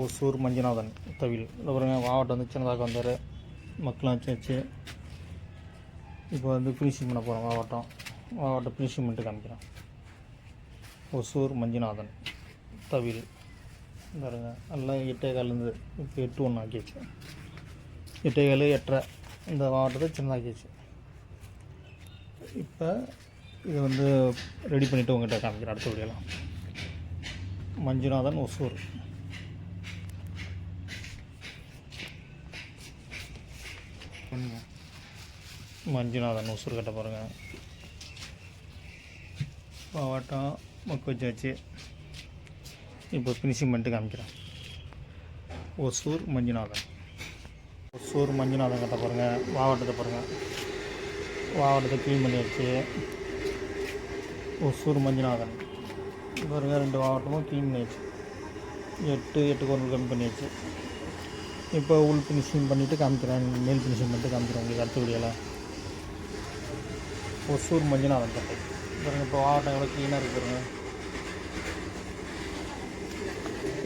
ஓசூர் மஞ்சுநாதன் தவில் இந்த மாவட்டம் வந்து சின்னதாக வந்தார். மக்களும் வச்சு இப்போ வந்து ஃபினிஷிங் பண்ண போகிறோம் மாவட்டம். மாவட்டம் ஃபினிஷிங் பண்ணிட்டு காமிக்கிறேன். ஒசூர் மஞ்சுநாதன் தவில் பாருங்க எல்லாம் எட்டே இப்போ எட்டு ஒன்று ஆக்கியாச்சு. எட்டே கால் எட்டரை இந்த மாவட்டத்தை சின்னதாக்கியாச்சு. இப்போ இதை வந்து ரெடி பண்ணிவிட்டு உங்கள்கிட்ட காமிக்கிறேன் அடுத்த வீடியோலாம் மஞ்சுநாதன் ஒசூர் பண்ணுங்க மஞ்சுநாதன் ஒசூர் கட்ட பாருங்கள் பாவாட்டம் மக்கு வச்சு வச்சு இப்போ ஃபினிஷிங் பண்ணிட்டு காமிக்கிறேன். ஒசூர் மஞ்சுநாதன். ஒசூர் மஞ்சுநாதன் கட்ட பாருங்கள் வாவட்டத்தை பாருங்கள் வாவட்டத்தை க்ளீன் பண்ணி வச்சு ஒசூர் மஞ்சுநாதன். பாருங்கள் ரெண்டு மாவட்டமும் க்ளீன் பண்ணி வச்சு எட்டு எட்டு குரல் கம்மி பண்ணியாச்சு. இப்போ உள் ஃபினிஷிங் பண்ணிவிட்டு காமிக்கிறேன் மேல் ஃபினிஷிங் பண்ணிட்டு காமிக்கிறேன் உங்களுக்கு அடுத்த வீடியோவில் ஒசூர் மஞ்சநாதன் கட்டை பாருங்க இப்போ மாவட்டம் எவ்வளோ க்ளீனாக இருக்கு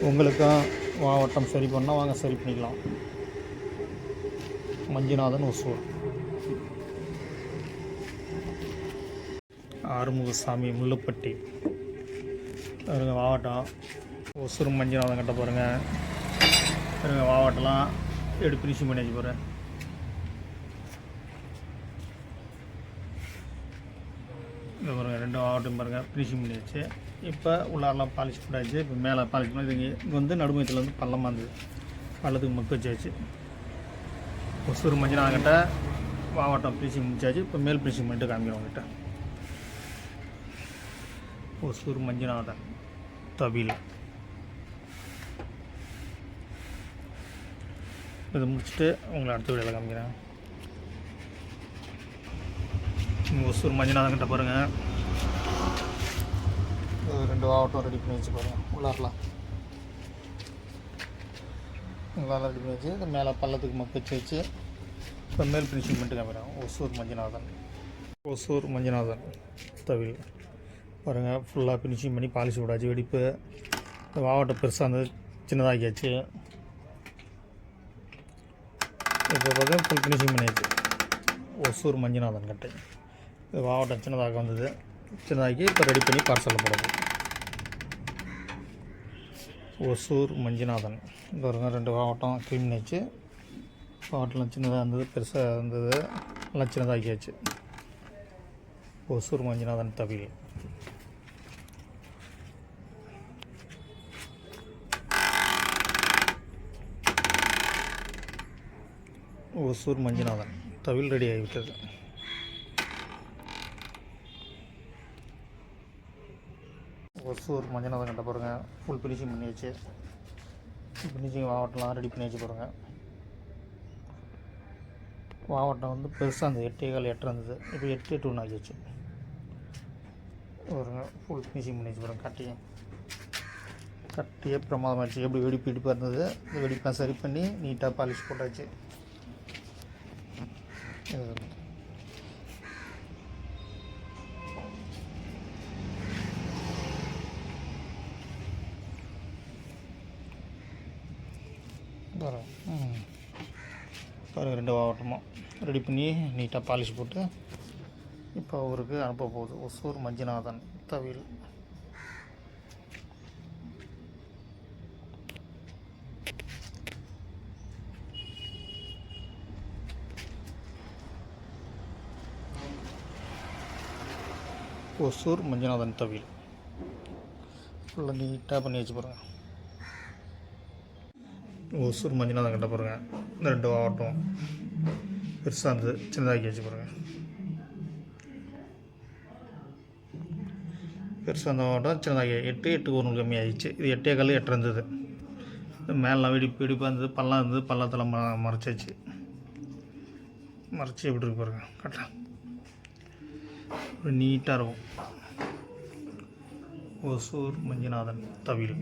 உங்களுக்கும் மாவட்டம் சரி பண்ணால் வாங்க சரி பண்ணிக்கலாம். மஞ்சுநாதன் ஒசூர். ஆறுமுகசாமி முள்ளுப்பட்டி. பாருங்கள் மாவட்டம். ஒசூர் மஞ்சுநாதன் கட்ட பாருங்கள் பாருங்க மாவட்டம்லாம் எடுத்து ஃபினிஷிங் பண்ணி வச்சு போகிறேன் இந்த பாருங்கள் ரெண்டு வாவட்டம் பாருங்கள் ஃபினிஷிங் பண்ணி வச்சு இப்போ உள்ளாரெலாம் பாலிஷ் போட்டாச்சு இப்போ மேலே பாலிஷ் பண்ணி இங்கே இங்கே வந்து நடுமயத்தில் வந்து பள்ளமாக இருந்தது. பள்ளத்துக்கு மக்க வச்சாச்சு. ஒசூர் மஞ்சள் அவங்ககிட்ட மாவட்டம் ஃபினிஷிங் முடிச்சாச்சு. இப்போ மேல் ஃபினிஷிங் பண்ணிட்டு காமிக்கிறோம் உங்ககிட்ட. ஒசூர் மஞ்சுநாதன் தவில். இதை முடிச்சுட்டு உங்களை அடுத்த வீடியோவில் காமிக்கிறேன். ஒசூர் மஞ்சுநாதன் கிட்ட பாருங்கள் ரெண்டு மாவட்டம் ரெடி பண்ணி வச்சு பாருங்கள் உள்ளாரலாம். உள்ளார ரெடி பண்ணி வச்சு மேலே பள்ளத்துக்கு மக்க வச்சு வச்சு இப்போ மேல் ஃபினிஷிங் பண்ணிட்டு காமிக்கிறேன். ஒசூர் மஞ்சநாதன். ஒசூர் மஞ்சநாதன் தவில். பாருங்கள் ஃபுல்லாக ஃபினிஷிங் பண்ணி பாலிஷ் விடாச்சு வெடிப்பு. இந்த மாவட்டம் பெருசாக இருந்தது சின்னதாகியாச்சு. இப்போ பார்த்தா ஃபுல் ஃபினிஷிங் பண்ணியாச்சு. ஒசூர் மஞ்சுநாதன் கட்டை. இது மாவட்டம் சின்னதாக வந்தது. சின்னதாக்கி இப்போ ரெடி பண்ணி பார்சலில் போடுறது ஒசூர் மஞ்சுநாதன். இப்போ பாருங்க ரெண்டு மாவட்டம் க்ளீன் பண்ணியாச்சு மாவட்டம்லாம் சின்னதாக இருந்தது பெருசாக இருந்தது. எல்லாம் சின்னதாக்கியாச்சு. ஒசூர் மஞ்சுநாதன் தவில். ஒசூர் மஞ்சுநாதன். தவில் ரெடி ஆகிவிட்டது. ஒசூர் மஞ்சநாதன் கட்ட பாருங்க. ஃபுல் ஃபினிஷிங் பண்ணியாச்சு. ஃபினிஷிங் மாவட்டம்லாம் ரெடி பண்ணி வச்சு பாருங்க. வாவட்டம் வந்து பெருசாக இருந்தது. எட்டே கால் எட்டு இருந்தது. இப்போ எட்டு எட்டு ஒன்று ஆகிடுச்சு பாருங்க. ஃபுல் ஃபினிஷிங் பண்ணி வச்சு கட்டியும். கட்டியே பிரமாதமாகிடுச்சு எப்படி வெடிப்பு இடிப்பாக இருந்தது. இந்த வெடிப்பெலாம் சரி பண்ணி நீட்டாக பாலிஷ் போட்டாச்சு. பாருங்கள் பாருங்கள் ரெண்டு மாவட்டமும் ரெடி பண்ணி நீட்டாக பாலிஷ் போட்டு இப்போ அவருக்கு அனுப்ப போகுது. ஒசூர் மஞ்சுநாதன் தவில் ஒசூர் மஞ்சுநாதன் தவில் ஃபுல்லாக நீட்டாக பண்ணி வச்சு பாருங்கள் ஒசூர் மஞ்சுநாதன் கட்ட பாருங்க இந்த ரெண்டு மாவட்டம் பெருசாக இருந்தது. சின்னதாக்கி வச்சு பாருங்க. பெருசாக இருந்த மாவட்டம் சின்னதாக்கி எட்டு எட்டு ஒரு கம்மி இது எட்டே கால் எட்டு இருந்தது. மேலாம் வெடிப்பு வெடிப்பாக இருந்தது. பள்ளம் இருந்தது. பள்ளத்தில் ம மறைச்சாச்சு. மறைச்சி எப்படி இருக்கு பாருங்க. கரெக்டாக நீட்டாக இருக்கும். ஒசூர் மஞ்சுநாதன் தவில்.